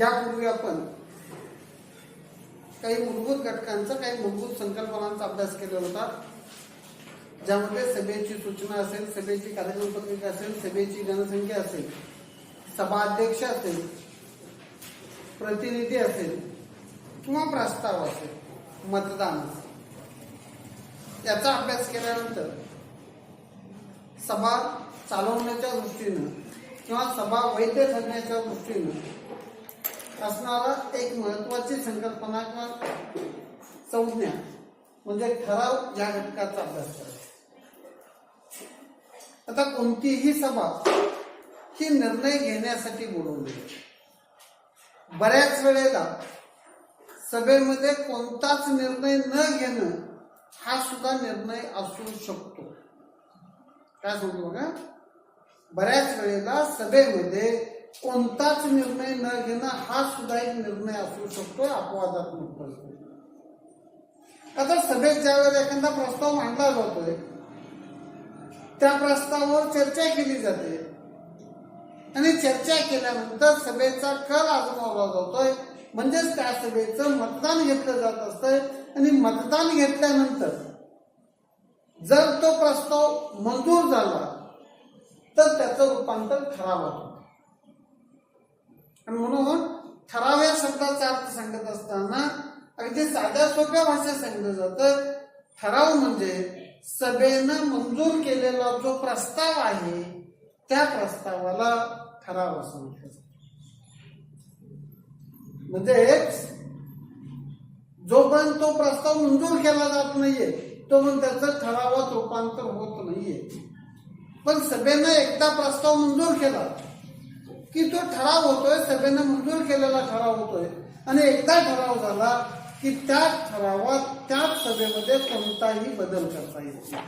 यापूर्वी आपण काही मूलभूत घटकांचा काही मूलभूत संकल्पनांचा अभ्यास केलेला होता. ज्यामध्ये सभेची सूचना असेल सभेची कार्यक्रम पत्रिका असेल सभेची जनसंख्या असेल सभाध्यक्ष असेल प्रतिनिधी असेल किंवा प्रस्ताव असेल मतदान असेल. याचा अभ्यास केल्यानंतर सभा चालवण्याच्या दृष्टीनं किंवा सभा वैध ठरण्याच्या दृष्टीनं असणारा एक महत्वाची संकल्पना किंवा संज्ञा म्हणजे ठराव या घटकाचा अभ्यास करायचा. आता कोणतीही सभा ही निर्णय घेण्यासाठी बोलवली बऱ्याच वेळेला सभेमध्ये कोणताच निर्णय न घेणं हा सुद्धा निर्णय असू शकतो. काय सांगतो बघा? बऱ्याच वेळेला सभेमध्ये कोणताच निर्णय न घेणं हा सुद्धा एक निर्णय असू शकतो अपवादात्मक परिस्थिती आता सभेत ज्यावेळेला एखादा प्रस्ताव मांडला जातोय त्या प्रस्तावावर चर्चा केली जाते. आणि चर्चा केल्यानंतर सभेचा कल आजमावला जातोय. म्हणजेच त्या सभेचं मतदान घेतलं जात असतंय. आणि मतदान घेतल्यानंतर जर तो प्रस्ताव मंजूर झाला तर त्याचं रूपांतर ठराव होतं. आणि म्हणून ठराव या शब्दाचा अर्थ सांगत असताना अगदी साध्या सोप्या भाषेत सांगितलं जातं. ठराव म्हणजे सभेनं मंजूर केलेला जो प्रस्ताव आहे त्या प्रस्तावाला ठराव असं म्हटलं जातं. म्हणजेच जोपर्यंत तो प्रस्ताव मंजूर केला जात नाहीये तोपर्यंत त्याचं ठरावात रूपांतर होत नाहीये. पण सभेनं एकदा प्रस्ताव मंजूर केला की तो ठराव होतोय सभेनं मंजूर केलेला ठराव होतोय. आणि एकदा ठराव झाला की त्या ठरावात त्याच सभेमध्ये कोणताही बदल करता येत नाही.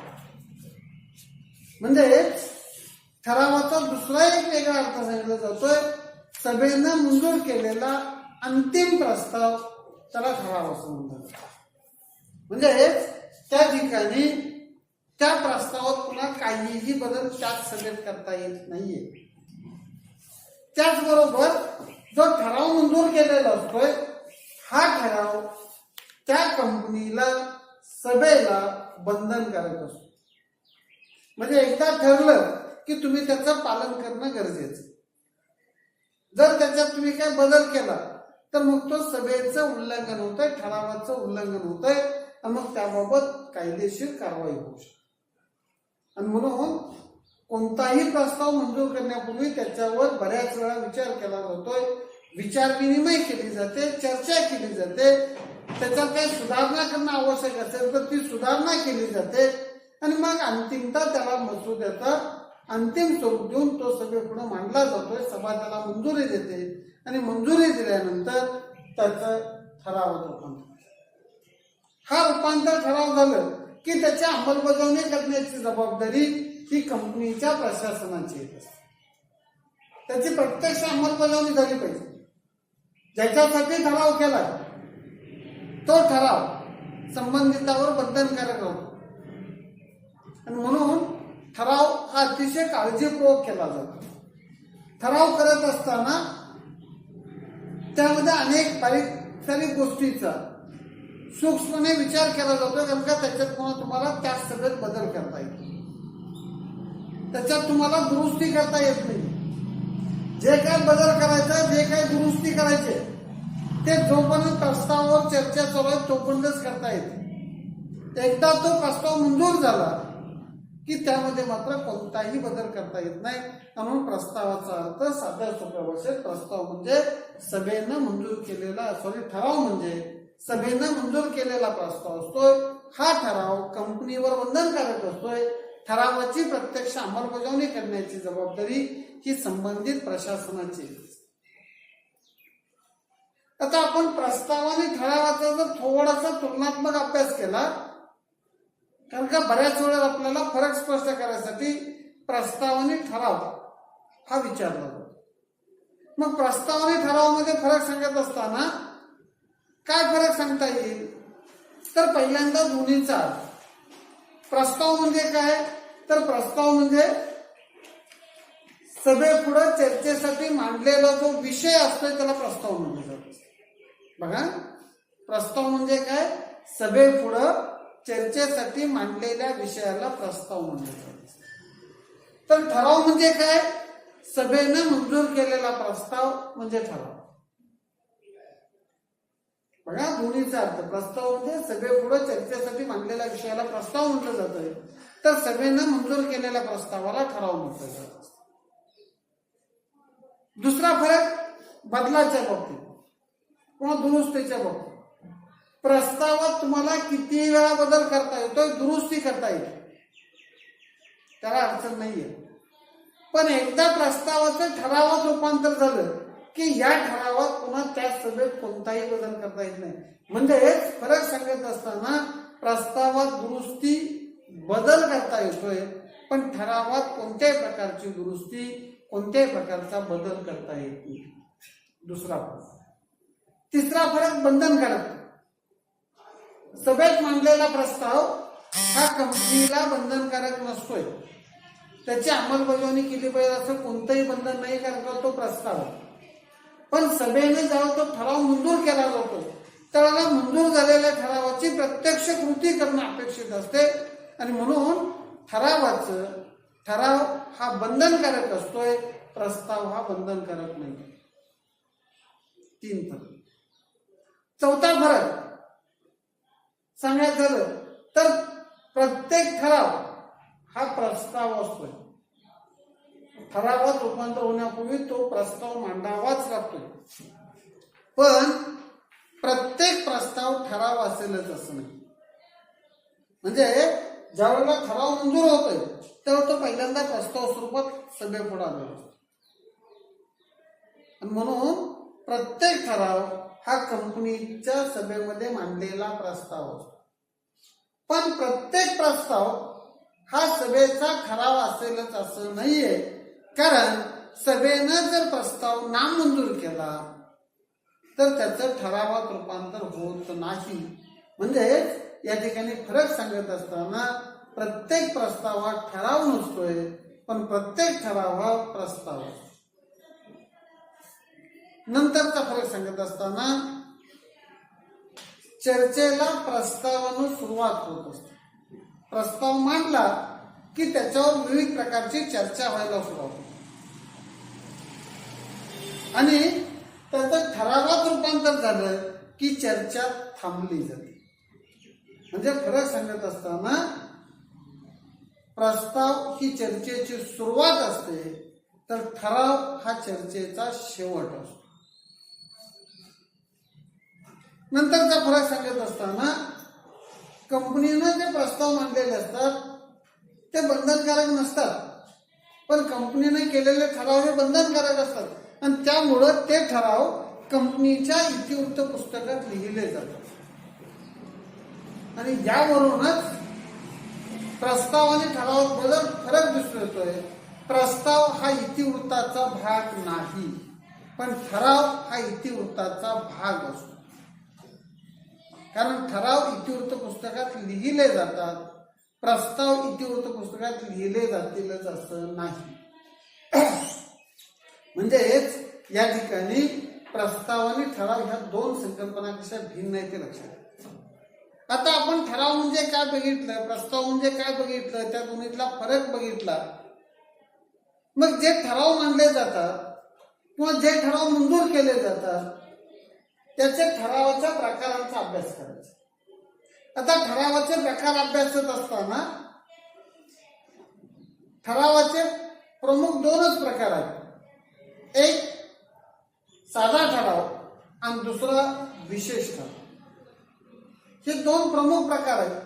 म्हणजे ठरावाचा दुसरा एक वेगळा अर्थ सांगितला जातोय. सभेनं मंजूर केलेला अंतिम प्रस्ताव त्याला ठराव असं म्हणतात. म्हणजे त्या ठिकाणी त्या प्रस्तावात पुन्हा काहीही बदल त्याच सभेत करता येत नाहीये. त्याचबरोबर जो ठराव मंजूर केलेला असतोय हा ठराव त्या कंपनीला सभेला बंधनकारक असतो. म्हणजे एकदा ठरलं की तुम्ही त्याचं पालन करणं गरजेचं जर त्याच्यात तुम्ही काय बदल केला तर मग तो सभेचं उल्लंघन होतंय ठरावाचं उल्लंघन होतंय आणि मग त्याबाबत कायदेशीर कारवाई होऊ शकते. आणि म्हणून कोणताही प्रस्ताव मंजूर करण्यापूर्वी त्याच्यावर बऱ्याच वेळा विचार केला जातोय. विचार विनिमय केली जाते चर्चा केली जाते. त्याच्यात काही सुधारणा करणं आवश्यक असेल तर ती सुधारणा केली जाते. आणि मग अंतिमता त्याला मसुद्याचा अंतिम स्वरूप देऊन तो सभेपुढे मांडला जातोय. सभा त्याला मंजुरी देते. आणि मंजुरी दिल्यानंतर त्याचं ठरावात रूपांतर हा रूपांतर ठराव झालं की त्याची अंमलबजावणी करण्याची जबाबदारी ती कंपनीच्या प्रशासनाची येत असते. त्याची प्रत्यक्ष अंमलबजावणी झाली पाहिजे. ज्याच्यासाठी ठराव केला तो ठराव संबंधितावर बंधनकारक राहतो आणि म्हणून ठराव हा अतिशय काळजीपूर्वक केला जातो. ठराव करत असताना त्यामध्ये अनेक बारीक सारीक गोष्टीचा सूक्ष्मने विचार केला जातो कारण का त्याच्यात पुन्हा तुम्हाला त्या सगळ्यात बदल करता येतो. त्याच्यात तुम्हाला दुरुस्ती करता येत नाही. जे काय बदल करायचं जे काय दुरुस्ती करायचे ते जोपर्यंत प्रस्तावावर चर्चा चालू आहे तोपर्यंतच करता येते एकदा तो प्रस्ताव मंजूर झाला की त्यामध्ये मात्र कोणताही बदल करता येत नाही. म्हणून प्रस्तावाचा अर्थ साध्या सोप्या भाषेत प्रस्ताव म्हणजे सभेनं मंजूर केलेला सॉरी ठराव म्हणजे सभेनं मंजूर केलेला प्रस्ताव असतोय. हा ठराव कंपनीवर बंधनकारक असतोय. ठरावाची प्रत्यक्ष अंमलबजावणी करण्याची जबाबदारी ही संबंधित प्रशासनाची. आता आपण प्रस्ताव आणि ठरावाचा जर थोडासा तुलनात्मक अभ्यास केला कारण का बऱ्याच वेळेला आपल्याला फरक स्पष्ट करायसाठी प्रस्ताव आणि ठराव हा विचारला जातो. मग प्रस्ताव आणि ठरावामध्ये फरक सांगत असताना काय फरक सांगता येईल? तर पहिल्यांदा दोन्हीचा अर्थ. प्रस्ताव म्हणजे काय? तर प्रस्ताव म्हणजे सभेपुढं चर्चेसाठी मांडलेला जो विषय असतोय त्याला प्रस्ताव म्हणलं जातं बघा. प्रस्ताव म्हणजे काय? सभेपुढं चर्चेसाठी मांडलेल्या विषयाला प्रस्ताव म्हणलं जातं तर ठराव म्हणजे काय? सभेनं मंजूर केलेला प्रस्ताव म्हणजे ठराव. बघा दोन्हीचा अर्थ प्रस्ताव म्हणजे सभेपुढे चर्चेसाठी मांडलेल्या विषयाला प्रस्ताव म्हटलं जातं तर सभेनं मंजूर केलेल्या प्रस्तावाला ठराव म्हटलं जातं दुसरा फरक बदलाच्या बाबतीत. किंवा दुरुस्तीच्या बाबतीत. प्रस्तावात तुम्हाला किती वेळा बदल करता येतो दुरुस्ती करता येते त्याला अडचण नाहीये. पण एकदा प्रस्तावाचं ठरावात रूपांतर झालं की या ठरावात पुन्हा त्या सभेत कोणताही बदल करता येत नाही. म्हणजेच फरक सांगत असताना प्रस्तावात दुरुस्ती बदल करता येतोय पण ठरावात कोणत्याही प्रकारची दुरुस्ती कोणत्याही प्रकारचा बदल करता येत नाही. दुसरा फरक. तिसरा फरक बंधनकारक सभेत मांडलेला प्रस्ताव हा कंपनीला बंधनकारक नसतोय. त्याची अंमलबजावणी केली पाहिजे असं कोणतंही बंधन नाही कारण तो प्रस्ताव. आहे. पण सभेने जेव्हा तो ठराव मंजूर केला जातो. त्याला मंजूर झालेल्या ठरावाची प्रत्यक्ष कृती करणं अपेक्षित असते. आणि म्हणून ठरावाचं ठराव हा बंधनकारक असतोय प्रस्ताव हा बंधनकारक नाही. तीन फरक चौथा फरक. सांगायचं झालं तर प्रत्येक ठराव हा प्रस्ताव असतोय. ठरावात रूपांतर होण्यापूर्वी तो प्रस्ताव मांडावाच लागतो. पण प्रत्येक प्रस्ताव ठराव असेलच असं नाही. म्हणजे ज्यावेळेला ठराव मंजूर होतोय तेव्हा तो पहिल्यांदा प्रस्ताव स्वरूपात सभेपुढे आलेला असतो म्हणून प्रत्येक ठराव हा कंपनीच्या सभेमध्ये मांडलेला प्रस्ताव असतो. पण प्रत्येक प्रस्ताव हा सभेचा ठराव असेलच असं नाहीये. कारण सभेनं जर प्रस्ताव नामंजूर केला तर त्याचं ठरावात रूपांतर होत नाही. म्हणजे या ठिकाणी फरक सांगत असताना प्रत्येक प्रस्तावात ठराव नसतोय पण प्रत्येक ठराव प्रस्ताव नंतरचा फरक सांगत असताना चर्चेला प्रस्तावानं सुरुवात होत असते. प्रस्ताव मांडला की त्याच्यावर विविध प्रकारची चर्चा व्हायला सुरुवात आणि त्याचं ठरावात रूपांतर झालं की चर्चा थांबली जाते. म्हणजे फरक सांगत असताना प्रस्ताव ही चर्चेची सुरुवात असते तर ठराव हा चर्चेचा शेवट असतो. नंतरचा फरक सांगत असताना कंपनीनं जे प्रस्ताव मांडलेले असतात ते बंधनकारक नसतात. पण कंपनीने केलेले ठराव हे बंधनकारक असतात. आणि त्यामुळं ते ठराव कंपनीच्या इतिवृत्त पुस्तकात लिहिले जातात. आणि यावरूनच प्रस्ताव आणि ठरावात बदल फरक दिसून येतोय प्रस्ताव हा इतिवृत्ताचा भाग नाही पण ठराव हा इतिवृत्ताचा भाग असतो. कारण ठराव इतिवृत्त पुस्तकात लिहिले जातात. प्रस्ताव इतिवृत्त पुस्तकात लिहिले जातीलच असं नाही. म्हणजेच या ठिकाणी प्रस्ताव आणि ठराव ह्या दोन संकल्पनापेक्षा भिन्न आहे ते लक्षात आता आपण ठराव म्हणजे काय बघितलं प्रस्ताव म्हणजे काय बघितलं त्या दोन्हीतला फरक बघितला. मग जे ठराव मांडले जातात किंवा जे ठराव मंजूर केले जातात त्याच्या ठरावाच्या प्रकारांचा अभ्यास करायचा. आता ठरावाचे प्रकार अभ्यासत असताना ठरावाचे प्रमुख दोनच प्रकार आहेत. एक साधा ठराव आणि दुसरा विशेष ठराव. हे दोन प्रमुख प्रकार आहेत.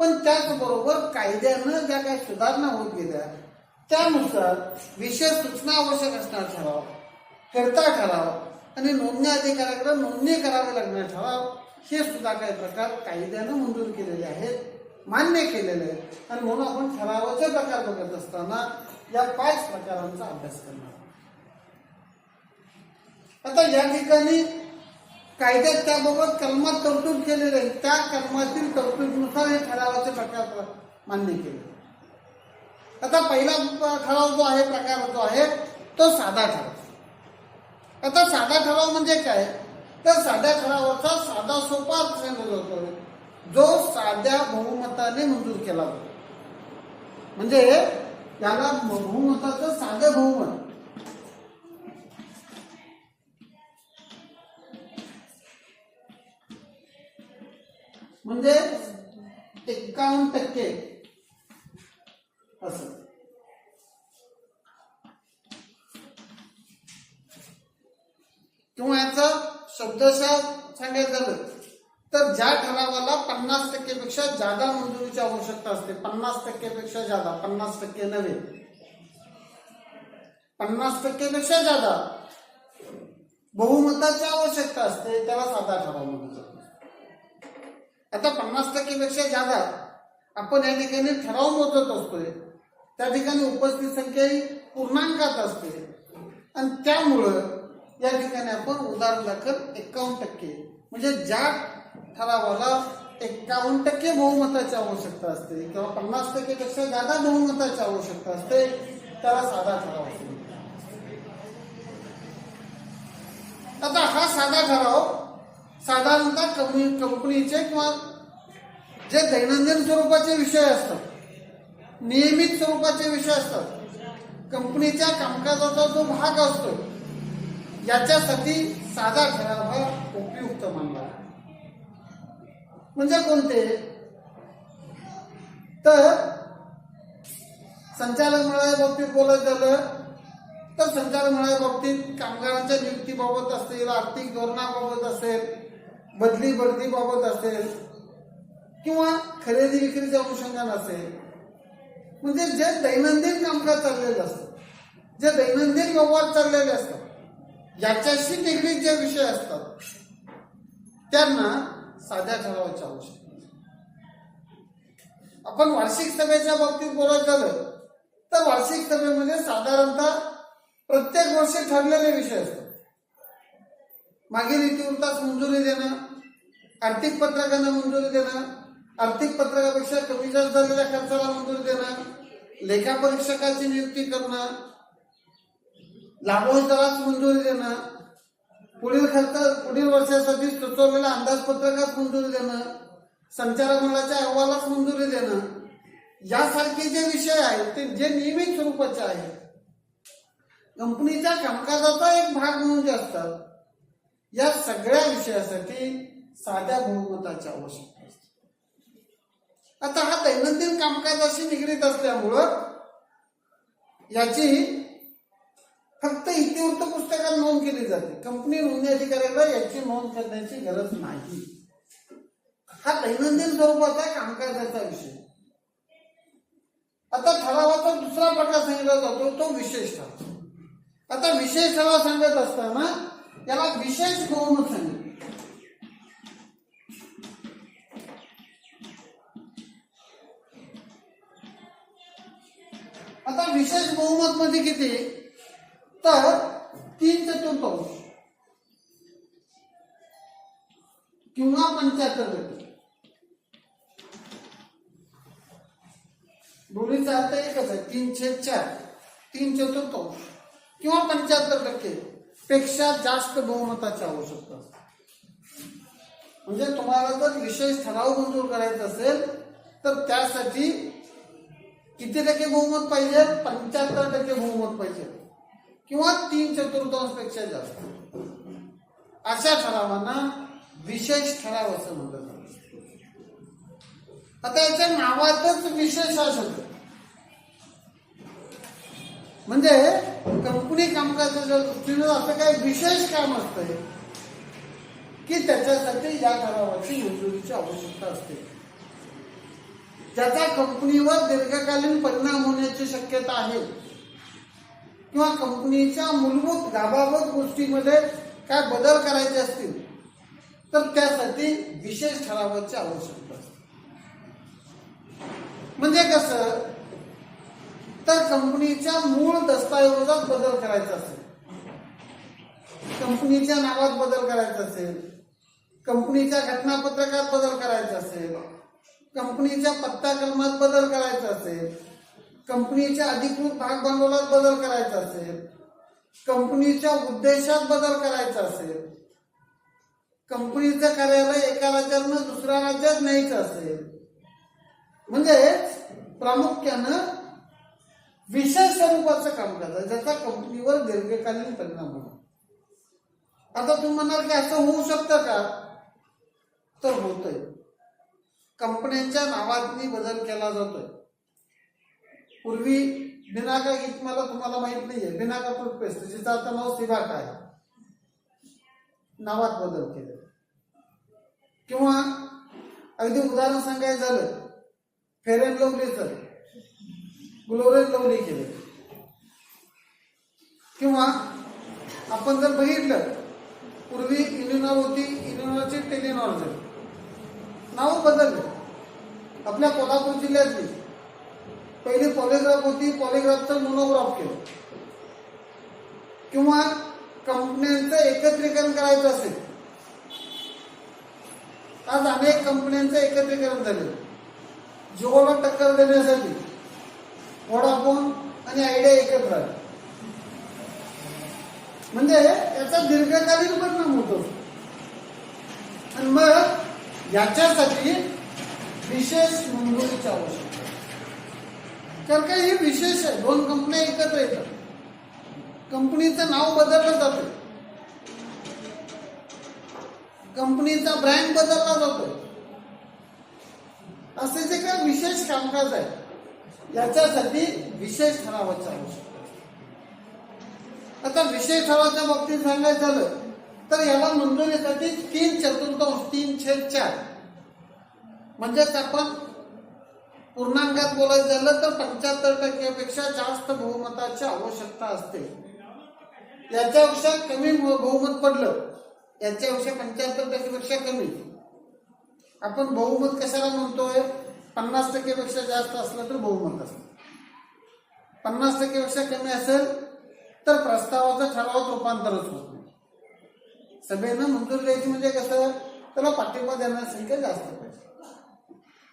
पण त्याचबरोबर कायद्यानं ज्या काही सुधारणा होत गेल्या त्यानुसार विशेष सूचना आवश्यक असणार ठराव करता ठराव आणि नोंदणी अधिकाऱ्याकडे नोंदणी करावी लागणार ठराव हे सुद्धा काही प्रकार कायद्यानं मंजूर केलेले आहेत मान्य केलेले आहेत. आणि म्हणून आपण ठरावाचे प्रकार बघत असताना या पाच प्रकारांचा अभ्यास करणार आता या ठिकाणी कायद्यात त्याबाबत कलमात तरतूद केलेले आहे. त्या कलमातील तरतूदनुसार हे ठरावाचे प्रकार मान्य केले. आता पहिला ठराव जो आहे प्रकार जो आहे तो साधा ठराव. आता साधा ठराव म्हणजे काय? तर साध्या ठरावाचा साधा सोपा अर्थ होतो जो साध्या बहुमताने मंजूर केला जातो. म्हणजे याला बहुमताचं साधे बहुमत. म्हणजे एक्कावन्न टक्के असं. किंवा याचा शब्दशः सांगायचं झालं तर ज्या ठरावाला पन्नास टक्केपेक्षा जादा मंजुरीची आवश्यकता असते. पन्नास टक्केपेक्षा जादा पन्नास टक्के नव्हे. पन्नास टक्केपेक्षा जादा. बहुमताची आवश्यकता असते त्याला साधा ठराव म्हणतात आता पन्नास टक्केपेक्षा जादा आपण या ठिकाणी ठराव मोजत असतोय. त्या ठिकाणी उपस्थित संख्या ही पूर्णांकात असते. आणि त्यामुळं या ठिकाणी आपण उदाहरण दाखल एक्कावन्न टक्के. म्हणजे ज्या ठरावाला एक्कावन्न टक्के बहुमताची आवश्यकता असते किंवा पन्नास टक्केपेक्षा जादा बहुमताची आवश्यकता असते त्याला साधा ठराव असतो. आता हा साधा ठराव साधारणतः कंपनी कंपनीचे किंवा जे दैनंदिन स्वरूपाचे विषय असतात नियमित स्वरूपाचे विषय असतात कंपनीच्या कामकाजाचा जो भाग असतो याच्यासाठी साधा ठराव हा उपयुक्त मानला. म्हणजे कोणते? तर संचालक मंडळाच्या बाबतीत बोलत झालं तर संचालक मंडळाच्या बाबतीत कामगारांच्या नियुक्तीबाबत असेल आर्थिक धोरणाबाबत असेल बदली बढतीबाबत असेल किंवा खरेदी विक्रीच्या अनुषंगान असेल. म्हणजे जे दैनंदिन कामकाज चाललेलं असतं जे दैनंदिन व्यवहार चाललेले असतात याच्याशी निगडीत जे विषय असतात त्यांना साध्या ठरावाची आवश्यकता आपण वार्षिक सभेच्या बाबतीत बोलत झालं तर वार्षिक सभेमध्ये साधारणतः प्रत्येक वर्षी ठरलेले विषय असतात. मागील इतिवृत्तास मंजुरी देणं आर्थिक पत्रकांना मंजुरी देणं आर्थिक पत्रकापेक्षा कमी जास्त झालेल्या खर्चाला मंजुरी देणं लेखापरीक्षकाची नियुक्ती करणं लाभोत्तरास मंजुरी देणं. पुढील खर्च पुढील वर्षासाठी सुचवलेल्या अंदाजपत्रकास मंजुरी देणं. संचालक मंडळाच्या अहवालास मंजुरी देणं. यासारखे जे विषय आहेत ते जे नियमित स्वरूपाचे आहेत कंपनीच्या कामकाजाचा एक भाग म्हणून जे असतात या सगळ्या विषयासाठी साध्या बहुमताची आवश्यकता असते. आता हा दैनंदिन कामकाजाशी निगडीत असल्यामुळं याची फक्त इतिवृत्त पुस्तकात नोंद केली जाते. कंपनी नोंदणी अधिकाऱ्याला याची नोंद करण्याची गरज नाही. हा दैनंदिन स्वरूपाचा कामकाजाचा विषय. आता ठरावाचा दुसरा प्रकार सांगितला जातो तो विशेष ठराव. आता विशेष ठराव सांगत असताना याला विशेष बहुमत सांगितलं. आता विशेष बहुमत मध्ये किती? तर तीन चतुर्थांश किंवा पंच्याहत्तर टक्के दोन्हीचा अर्थ एकच आहे. तीन छेद चार. तीन चतुर्थांश किंवा पंच्याहत्तर टक्के पेक्षा जास्त बहुमताची आवश्यकता असते म्हणजे तुम्हाला जर विशेष ठराव मंजूर करायचा असेल तर त्यासाठी किती टक्के बहुमत पाहिजे? पंच्याहत्तर टक्के बहुमत पाहिजे. किंवा तीन चतुर्थांशपेक्षा जास्त. अशा ठरावांना विशेष ठराव असं म्हणलं आता याच्या नावातच विशेष हा शब्द म्हणजे कंपनी कामकाजाच्या दृष्टीनं असं काही विशेष काम असतंय की त्याच्यासाठी या ठरावाची मंजुरीची आवश्यकता असते. ज्याचा कंपनीवर दीर्घकालीन परिणाम होण्याची शक्यता आहे. किंवा कंपनीच्या मूलभूत गाबाबत गोष्टीमध्ये काय बदल करायचे असतील तर त्यासाठी विशेष ठरावाची आवश्यकता असते. म्हणजे कसं तर कंपनीच्या मूळ दस्तऐवजात बदल करायचा असेल कंपनीच्या नावात बदल करायचा असेल कंपनीच्या घटनापत्रकात बदल करायचा असेल कंपनीच्या पत्ता कलमात बदल करायचा असेल कंपनीच्या अधिकृत भाग भांडवलात बदल करायचा असेल कंपनीच्या उद्देशात बदल करायचा असेल कंपनीचं कार्यालय एका राज्यातनं दुसऱ्या राज्यात न्यायचं असेल म्हणजेच प्रामुख्यानं विशेष स्वरूपाचं काम करतात ज्याचा कंपनीवर दीर्घकालीन परिणाम होणार आता तुम्ही म्हणाल की असं होऊ शकतं का? तर होतंय. कंपन्यांच्या नावातनी बदल केला जातोय. पूर्वी बिनाका गीत मला तुम्हाला माहीत नाहीये. बिनाका टूथपेस्ट जिचा आता नाव सिबाका आहे. नावात बदल केले. किंवा अगदी उदाहरण सांगायचं झालं फेअर अँड लवलीचं ग्लोरेन लवली केले. किंवा आपण जर बघितलं पूर्वी इन्युनॉल होती इन्युनॉलची टेलिनॉल झाली नाव बदलले. आपल्या कोल्हापूर जिल्ह्यातली. पहिली पॉलिग्राफ होती पॉलिग्राफचं मोनोग्राफ केलं. किंवा कंपन्यांचं एकत्रीकरण करायचं असेल. आज अनेक कंपन्यांचं एकत्रीकरण झाले. जिओला टक्कर देण्यासाठी वोडाफोन आणि आयडिया एकत्र आले. म्हणजे याचा दीर्घकालीन परिणाम होतो. आणि मग याच्यासाठी विशेष मंजुरीची आवश्यकता. आहे. कारण का हे विशेष आहे. दोन कंपन्या एकत्र येतात. कंपनीचं नाव बदललं जातं कंपनीचा ब्रँड बदलला जातोय. असे जे काही विशेष कामकाज आहे याच्यासाठी विशेष ठरावाची आवश्यकता आहे. आता विशेष ठरावाच्या बाबतीत सांगायचं झालं तर याला नोंदवण्यासाठी तीन चतुर्थांश तीन छेद चार. म्हणजेच आपण पूर्णांकात बोलायचं झालं तर पंच्याहत्तर टक्क्यापेक्षा जास्त बहुमताची आवश्यकता असते. याच्यापेक्षा कमी बहुमत पडलं. याच्यापेक्षा पंच्याहत्तर टक्केपेक्षा कमी. आपण बहुमत कशाला म्हणतोय? पन्नास टक्केपेक्षा जास्त असलं तर बहुमत असतं. पन्नास टक्केपेक्षा कमी असेल तर प्रस्तावाचं ठरावात रूपांतरच होत नाही. सभेनं मंजूर द्यायची म्हणजे कसं? त्याला पाठिंबा देण्याची संख्या जास्त पाहिजे.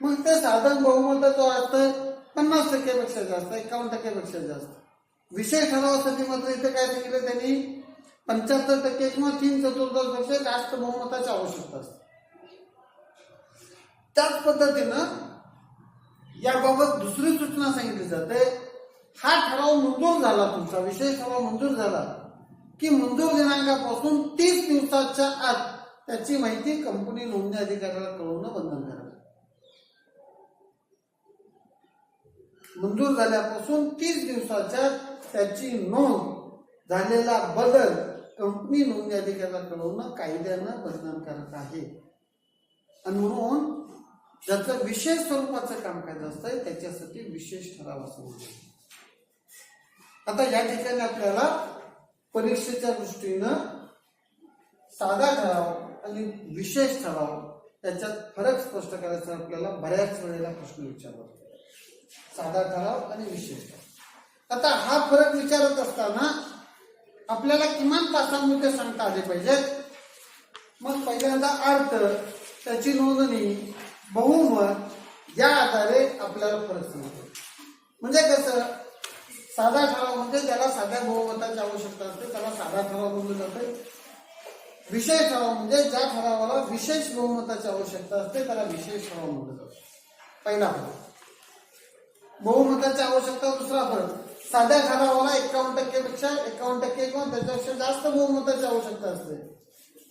मग ते साधारण बहुमताचं असतं पन्नास टक्केपेक्षा जास्त एकावन्न टक्क्यापेक्षा जास्त. विषय ठरावासाठी मात्र इथे काय सांगितलं त्यांनी? पंच्याहत्तर टक्के किंवा तीन चतुर्थांशपेक्षा जास्त बहुमताची आवश्यकता असते. त्याच पद्धतीनं याबाबत दुसरी सूचना सांगितली जाते. हा ठराव मंजूर झाला तुमचा विशेष ठराव मंजूर झाला की मंजूर दिनांकापासून तीस दिवसाच्या आत त्याची माहिती कंपनी नोंदणी अधिकाऱ्याला कळवणं बंधनकारक आहे. मंजूर झाल्यापासून तीस दिवसाच्या त्याची नोंद झालेला बदल कंपनी नोंदणी अधिकाऱ्याला कळवणं कायद्यानं बंधनकारक आहे आणि म्हणून ज्याचं विशेष स्वरूपाचं कामकाज असतंय त्याच्यासाठी विशेष ठराव असं आता या ठिकाणी आपल्याला परीक्षेच्या दृष्टीनं साधा ठराव आणि विशेष ठराव त्याच्यात फरक स्पष्ट करायचा आपल्याला बऱ्याच वेळेला प्रश्न विचारला जातो. साधा ठराव आणि विशेष आता हा फरक विचारत असताना आपल्याला किमान तासांमध्ये सांगता आले पाहिजेत मग पहिल्यांदा अर्थ त्याची नोंदणी बहुमत या आधारे आपल्याला फरक सांगतो म्हणजे कसं? साधा ठराव म्हणजे ज्याला साध्या बहुमताची आवश्यकता असते त्याला साधा ठराव म्हणलं जाते विशेष ठराव म्हणजे ज्या ठरावाला विशेष बहुमताची आवश्यकता असते त्याला विशेष ठराव म्हणलं जातो पहिला फरक बहुमताची आवश्यकता दुसरा फरक. साध्या ठरावाला एकावन्न टक्केपेक्षा एकावन्न टक्के किंवा त्याच्यापेक्षा जास्त बहुमताची आवश्यकता असते.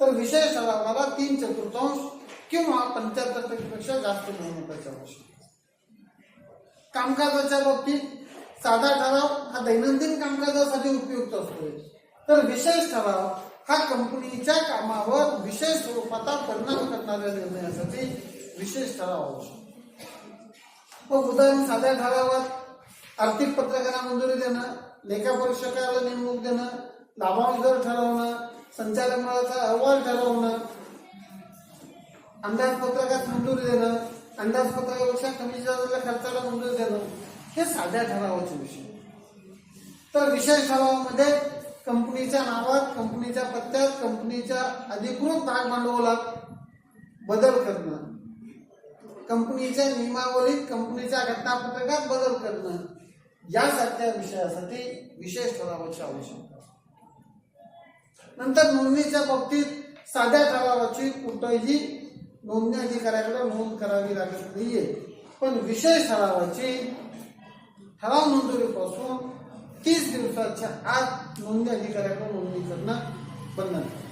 तर विशेष ठरावाला तीन चतुर्थांश किंवा पंच्याहत्तर टक्केपेक्षा जास्त बहुमताची आवश्यकता कामकाजाच्या बाबतीत साधा ठराव हा दैनंदिन कामकाजासाठी उपयुक्त असतो. तर विशेष ठराव हा कंपनीच्या कामावर विशेष स्वरूपाचा परिणाम करणाऱ्या निर्णयासाठी विशेष ठराव आवश्यक मग उदाहरण साध्या ठरावात आर्थिक पत्रकाला मंजुरी देणं लेखा परीक्षकाला नेमणूक देणं लाभांश दर ठरवणं संचालक मंडळाचा अहवाल ठरवणं अंदाजपत्रकात मंजुरी देणं अंदाजपत्रकापेक्षा कमी झालेल्या खर्चाला मंजुरी देणं हे साध्या ठरावाचे विषय. तर विशेष ठरावामध्ये कंपनीच्या नावात कंपनीच्या पत्त्यात कंपनीच्या अधिकृत भाग भांडवलात बदल करणं कंपनीच्या नियमावलीत कंपनीच्या घटनापत्रकात बदल करणं यासारख्या विषयासाठी विशेष ठरावाची आवश्यकता नंतर नोंदणीच्या बाबतीत साध्या ठरावाची कुठंही नोंदणी अधिकाऱ्याकडे नोंद करावी लागत नाहीये. पण विशेष ठरावाची ठराव मंजुरीपासून तीस दिवसाच्या आत नोंदणी अधिकाऱ्याकडे नोंदणी करणं बंधनकारक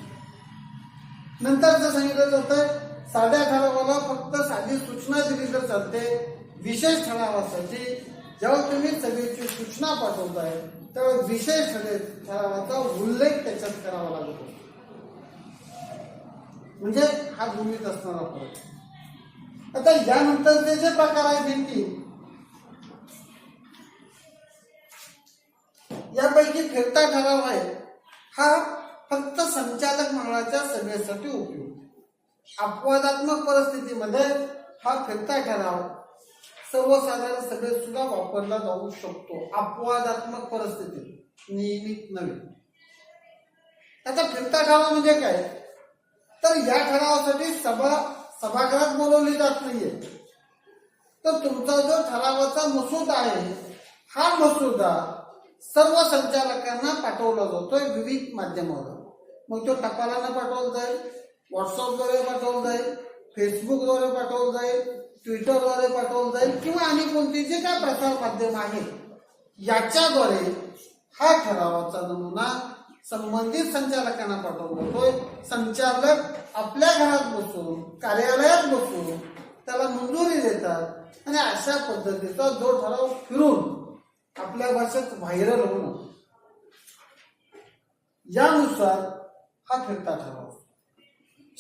नंतर सांगितलं जातं साध्या ठरावाला फक्त साधी सूचना दिली तर चालते. विशेष ठरावासाठी जेव्हा तुम्ही सभेची सूचना पाठवताय तेव्हा विशेष ठरावाचा उल्लेख त्याच्यात करावा लागतो. म्हणजे हा भूमीत असणारा फरक. आता यानंतरचे जे प्रकार आहेत नेमकी यापैकी फिरता ठराव आहे. हा फक्त संचालक मंडळाच्या सभेसाठी उपयोग. अपवादात्मक परिस्थितीमध्ये हा फिरता ठराव सर्वसाधारण सगळे सुद्धा वापरला जाऊ शकतो. अपवादात्मक परिस्थितीत नियमित नव्हे. आता फिरता ठराव म्हणजे काय? तर या ठरावासाठी सभा सभागृहात बोलवली जात नाहीये. तर तुमचा जो ठरावाचा मसुदा आहे हा मसुदा सर्व संचालकांना पाठवला जातोय विविध माध्यमावर. मग तो टपालांना पाठवला जाईल? व्हॉट्सअपद्वारे पाठवलं जाईल फेसबुकद्वारे पाठवलं जाईल ट्विटरद्वारे पाठवलं जाईल किंवा आणि कोणती जे काय प्रसार माध्यम आहेत याच्याद्वारे हा ठरावाचा नमुना संबंधित संचालकांना पाठवला जातोय संचालक आपल्या घरात बसून कार्यालयात बसून त्याला मंजुरी देतात आणि अशा पद्धतीचा जो ठराव फिरून आपल्या भाषेत व्हायरल होणं यानुसार हा फिरता ठराव.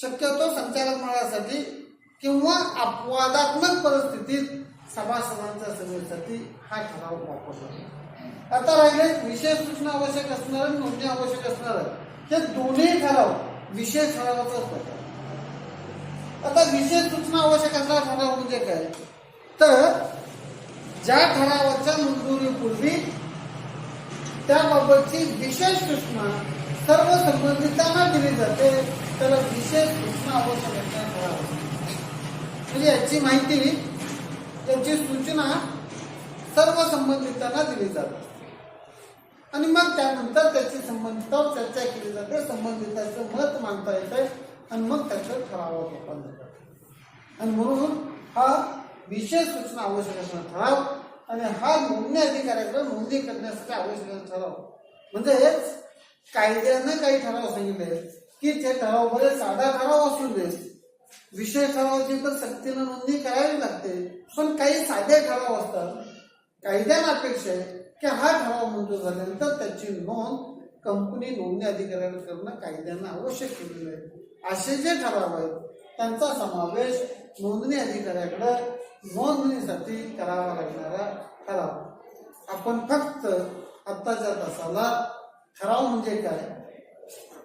शक्यतो संचालक मंडळासाठी किंवा अपवादात्मक परिस्थितीत सभासदांच्या सभेसाठी हा ठराव वापरला आता राहिले विशेष सूचना आवश्यक असणार नोंदणी आवश्यक असणार. हे दोन्ही ठराव विशेष ठरावाचाच प्रकार. आता विशेष सूचना आवश्यक असणारा ठराव म्हणजे काय? तर ज्या ठरावाच्या मंजुरीपूर्वी त्याबाबतची विशेष सूचना सर्व संबंधितांना दिली जाते. त्याला विशेष सूचना आवश्यक असणारा ठराव म्हणजे याची माहिती याची सूचना सर्व संबंधितांना दिली जाते. आणि मग त्यानंतर त्याची संबंधितावर चर्चा केली जाते. संबंधिताचं मत मांडता येते. आणि मग त्याचं ठरावात रूपांतर आणि म्हणून हा विशेष सूचना आवश्यक असणारा ठराव आणि हा नोंदणी अधिकाऱ्याकडे नोंदणी करण्यासाठी आवश्यक ठराव. म्हणजेच कायद्यानं काही ठराव सांगितले की ते ठरावामध्ये साधा ठराव असू दे. विषय ठरावाची तर सक्तीनं नोंदणी करावी लागते. पण काही साधे ठराव असतात. कायद्यानं अपेक्षा आहे की हा ठराव मंजूर झाल्यानंतर त्याची नोंद कंपनी नोंदणी अधिकाऱ्याला करणं कायद्यानं आवश्यक केलेलं आहे. असे जे ठराव आहेत त्यांचा समावेश नोंदणी अधिकाऱ्याकडे नोंदणीसाठी करावा लागणारा ठराव. आपण फक्त आत्ताच्या तासाला ठराव म्हणजे काय?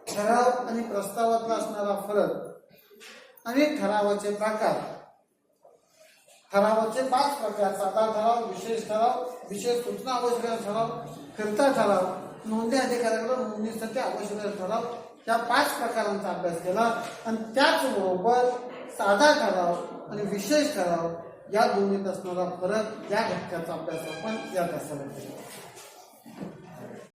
ठराव आणि प्रस्तावातला असणारा फरक आणि ठरावाचे प्रकार. ठरावाचे पाच प्रकार साधा ठराव विशेष ठराव विशेष सूचना आवश्यक ठराव करता ठराव नोंदणी अधिकाऱ्याकडे नोंदणीसाठी आवश्यक ठराव त्या पाच प्रकारांचा अभ्यास केला. आणि त्याचबरोबर साधा ठराव आणि विशेष ठराव या दोन्हीत असणारा फरक या घटकाचा अभ्यास आपण या तासाला केला.